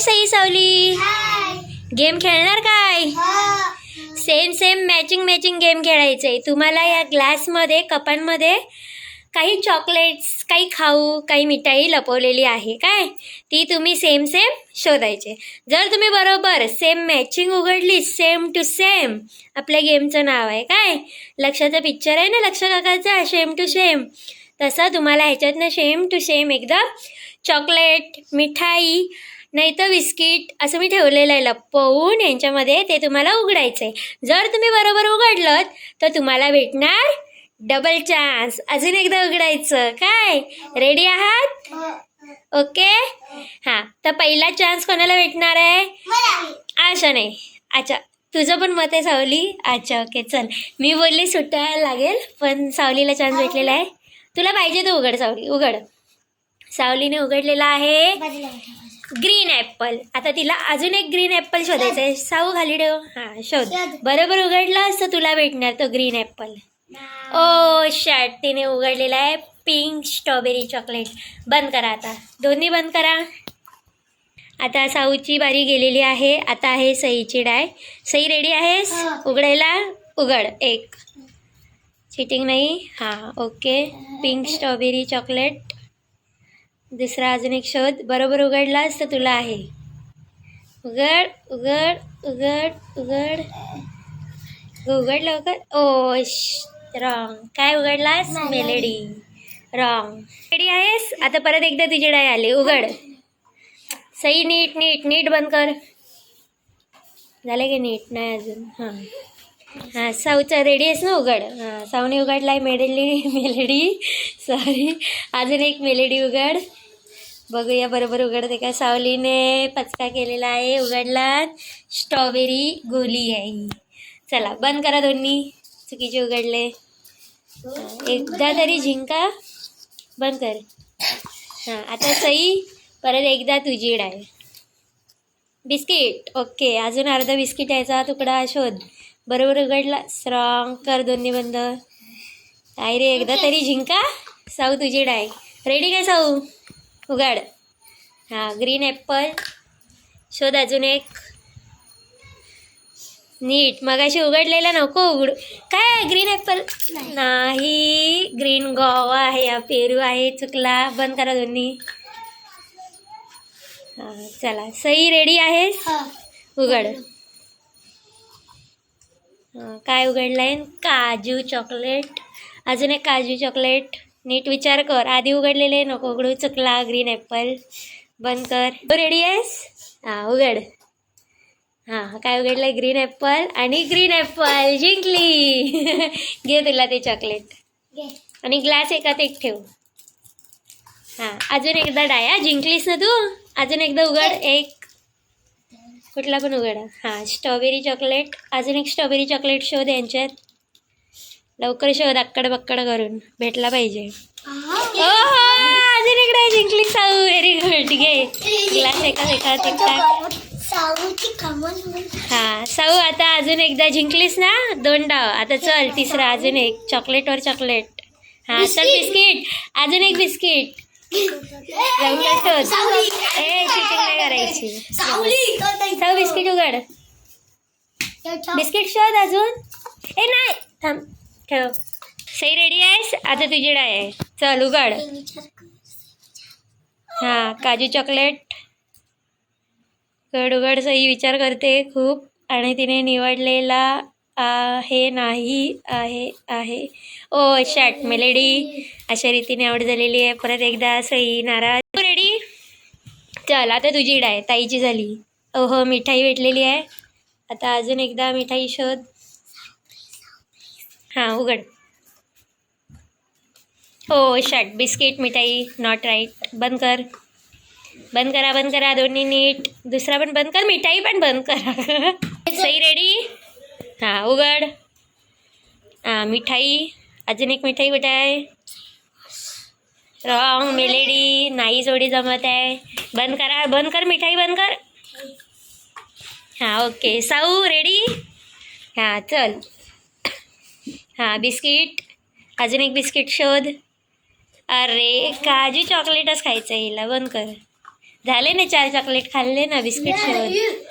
सई सावली? गेम खेळणार काय? Same same matching matching game खेळायचं आहे तुम्हाला या ग्लासमध्ये कपांमध्ये काही चॉकलेट्स काही खाऊ काही मिठाई लपवलेली आहे. काय? ती तुम्ही सेम सेम शोधायचे. जर तुम्ही बरोबर सेम मॅचिंग उघडली सेम टू सेम आपल्या गेमचं नाव आहे. काय? लक्षाचा पिक्चर आहे ना? लक्ष काकाचा? सेम टू सेम तसं तुम्हाला ह्याच्यातनं सेम टू सेम एकदम चॉकलेट मिठाई नाही तर बिस्किट असं मी ठेवलेलं आहे लपवून यांच्यामध्ये ते तुम्हाला उघडायचं आहे जर तुम्ही बरोबर उघडलं तर तुम्हाला भेटणार डबल चान्स अजून एकदा उघडायचं. काय? रेडी आहात? ओके हां तर पहिला चान्स कोणाला भेटणार आहे? अच्छा नाही. अच्छा तुझं पण मत आहे सावली? अच्छा ओके चल. मी बोलली सुटायला लागेल पण सावलीला चान्स भेटलेला आहे. तुला पाहिजे तो उघड सावली. उघड. सावलीने उघडलेला आहे. Green apple. आता तिला अजून एक ग्रीन ॲपल शोधायचं आहे साऊ खाली ठेव. हां शोध. बरोबर उघडलास तर तुला भेटणार तो ग्रीन ॲपल. ओ शर्ट तिने उघडलेला आहे पिंक स्ट्रॉबेरी चॉकलेट. बंद करा आता. दोन्ही बंद करा. आता साऊची बारी गेलेली आहे. आता आहे सईची डाय. सई रेडी आहेस? हा. उघडायला? उघड. एक. चिटिंग नाही. हां ओके पिंक स्ट्रॉबेरी चॉकलेट. दुसरा अजून एक शोध. बरोबर उघडलास तर तुला आहे. उघड उघड उघड उघड. उघड लवकर. ओ रॉंग काय उघडलास. मेलेडी रॉंग रेडी आहेस? आता परत एकदा तुझी डाय आली. उघड. सई नीट नीट नीट बंद कर. झालं की नीट? नाही अजून. हां. हां साऊचा रेडी आहेस ना उघड. हां साऊने उघडला आहे मेलेडी. मेलडी सॉरी अजून एक मेलडी उघड. बघूया बरोबर उघडते का? सावलीने पचका केलेला आहे उघडला. स्ट्रॉबेरी गोली आहे. ही चला बंद करा दोन्ही. चुकीचे उघडले. एकदा तरी झिंका. बंद कर. हां आता सई परत एकदा तुझी डाय बिस्किट. ओके अजून अर्धा बिस्किट यायचा तुकडा शोध. बरोबर उघडला. स्ट्रॉंग कर दोन्ही बंद काय रे एकदा तरी झिंका साऊ तुझी डाय. रेडी काय साऊ? उघड. हां ग्रीन ॲपल शोध अजून एक. नीट. मगाशी उघडलेला नको उघड. काय ग्रीन ॲपल नाही. ग्रीन गोवा आहे पेरू आहे चुकला. बंद करा दोन्ही. हां चला. सई रेडी आहेस? उघड. काय उघडलं आहे काजू चॉकलेट. अजून एक काजू चॉकलेट. नीट विचार कर. आधी उघडलेले नको उघडू. चुकला ग्रीन ॲपल बंद कर. तू रेडी आहेस? हां उघड. हां काय उघडलं ग्रीन ॲपल आणि ग्रीन ॲपल जिंकली. घे तुला ते चॉकलेट आणि ग्लास एकात एक ठेव. हां अजून एकदा डाया. जिंकलीस ना तू? अजून एकदा उघड. एक कुठला पण उघड. हां स्ट्रॉबेरी चॉकलेट अजून एक स्ट्रॉबेरी चॉकलेट शोध यांच्यात. लवकर शोध अक्कड बक्कड करून. भेटला पाहिजे. अजून इकडे जिंकली साऊ. व्हेरी गुड घे. ग्लास एका एका हां साऊ आता अजून एकदा जिंकलीस ना? दोन डाव आता चल तिसरा. अजून एक. चॉकलेटवर चॉकलेट हां चल बिस्किट अजून एक बिस्किट लवकर शोध ए चिटिंग नाही करायची. बिस्किट उघड. बिस्किट शोध अजून. ए नाही. थांब. ठेव. सई रेडी आहेस? आता तुझी डाय आहे. चल उघड. हां काजू चॉकलेट उघड उघड. सई विचार करते खूप. आणि तिने निवडलेला आहे नाही आहे आहे. ओ शॅट मेलेडी अशा रीतीने आवड झालेली आहे. परत एकदा सई नाराज. रेडी चल आता तुझी डाय ताईची झाली. ओहो मिठाई भेटलेली आहे. आता अजून एकदा मिठाई शोध. हां उघड. हो शर्ट बिस्किट मिठाई नॉट राईट बंद कर. बंद करा बंद करा दोन्ही नीट. दुसरा पण बंद कर मिठाई पण बंद करा. सई रेडी हां उघड. हां मिठाई. अजून एक मिठाई कुठे आहे? रॉंग मेलेडी नाही जोडी जमत आहे. बंद करा बंद कर मिठाई बंद कर. हां ओके. साऊ रेडी हां चल. हां बिस्किट. अजून एक बिस्किट शोध. अरे काजू चॉकलेटच खायचं हिला. बंद कर. झाले ना चार चॉकलेट खाल्ले ना बिस्किट सोबत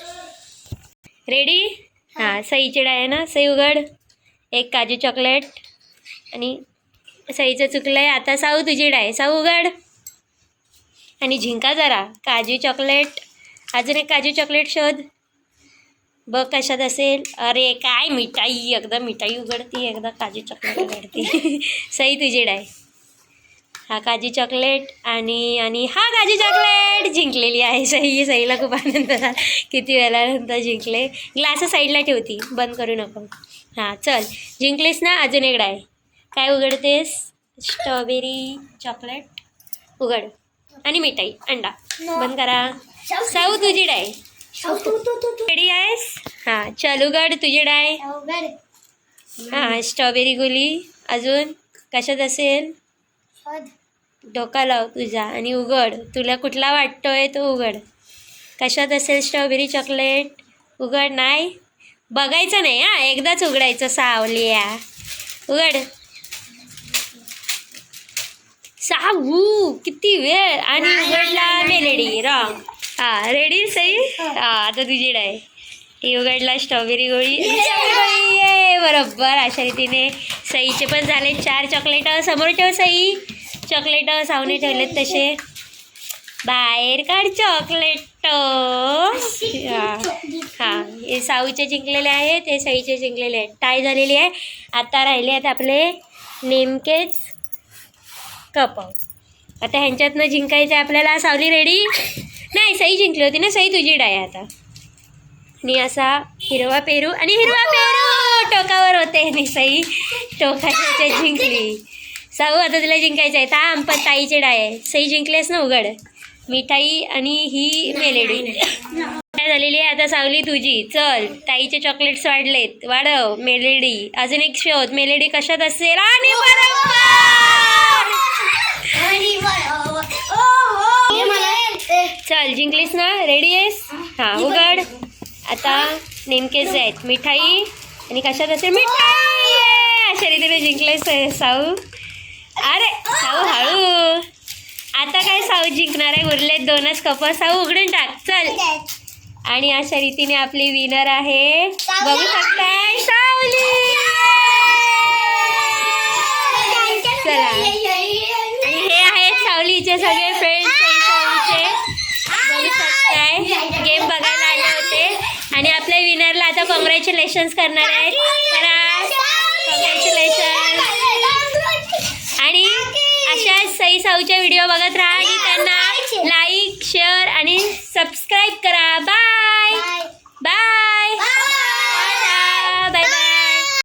रेडी हां सईची डाय आहे ना सई उघड. एक काजू चॉकलेट आणि सईचं चुकलं आहे आता साऊ तुझी डाय. साऊ उघड. आणि झिंका जरा काजू चॉकलेट अजून एक काजू चॉकलेट शोध. बघ कशात असेल. अरे काय मिठाई एकदा मिठाई उघडती एकदा काजू चॉकलेट उघडती सई तुझी डाय. हा काजू चॉकलेट आणि आणि हा काजू चॉकलेट जिंकलेली आहे. सई सईला खूप आनंद झाला. किती वेळानंतर जिंकले. ग्लास साईडला ठेवती. बंद करू नको. हां चल. जिंकलीस ना अजून एक डाय काय उघडतेस? Strawberry chocolate. उघड. आणि मिठाई. अंडा. बंद करा. साऊ तुझी डाय रेडी आहेस? हां चल उघड तुझी डाय हां स्ट्रॉबेरी गुली. अजून? कशात असेल? डोका लाव तुझा आणि उघड. तुला कुठला वाटतोय तो उघड. कशात असेल स्ट्रॉबेरी चॉकलेट? उघड नाही? बघायचं नाही हां. एकदाच उघडायचं सावलिया. उघड. साहू किती वेळ. आणि उघडला मेलेडी. रॉंग. हा रेडी सई? हा आता तुझी डाय. ती उघडला स्ट्रॉबेरी गोळी. गोळी ये बरोबर. अशा रीतीने सईचे पण झाले चार चॉकलेट. समोर ठेव सई. चॉकलेट सावने ठेवलेत तसे. बाहेर काढ चॉकलेट हा हे. साऊचे जिंकलेले आहेत हे सईचे जिंकलेले आहेत. टाय झालेली आहे. आता राहिले आहेत आपले नेमकेच कप आता ह्यांच्यातनं जिंकायचं आहे आपल्याला. सावली रेडी नाही सई जिंकली होती ना. सई तुझी डाय आता. आणि असा हिरवा पेरू आणि हिरवा पेरू टोकावर होते. आणि सई टोकाच्या जिंकली. साऊ आता तुला जिंकायचं आहे. थांब पण ताईचे डाय आहे. सई जिंकलेस ना उघड. मिठाई आणि ही मेलेडी. काय झालेली आहे आता सावली तुझी? चल ताईचे चॉकलेट्स वाढलेत. वाढव मेलेडी. अजून एक शोध. मेलेडी कशात असेल? आणि बरोबर! चल जिंकलीस ना? रेडी आहेस? हां उघड. आता नेमकेच आहेत मिठाई आणि कशात असेल? मिठाई. अशा रीतीने जिंकलेस आहे साऊ. अरे साऊ हळू आता काय साऊ जिंकणार आहे? उरलेत दोनच कप. साऊ उघडून टाक. चल. आणि अशा रीतीने आपली विनर आहे. बघू शकताय? सावली! चला. आणि हे आहेत सावलीचे सगळे फ्रेंड्स सावलीचे बघू शकताय. गेम बघायला आले होते. आणि आपल्या विनरला आता कॉंग्रॅच्युलेशन्स करणार आहेत. सई साऊच्या व्हिडिओ बघत राहा आणि त्यांना लाईक शेअर आणि सबस्क्राईब करा.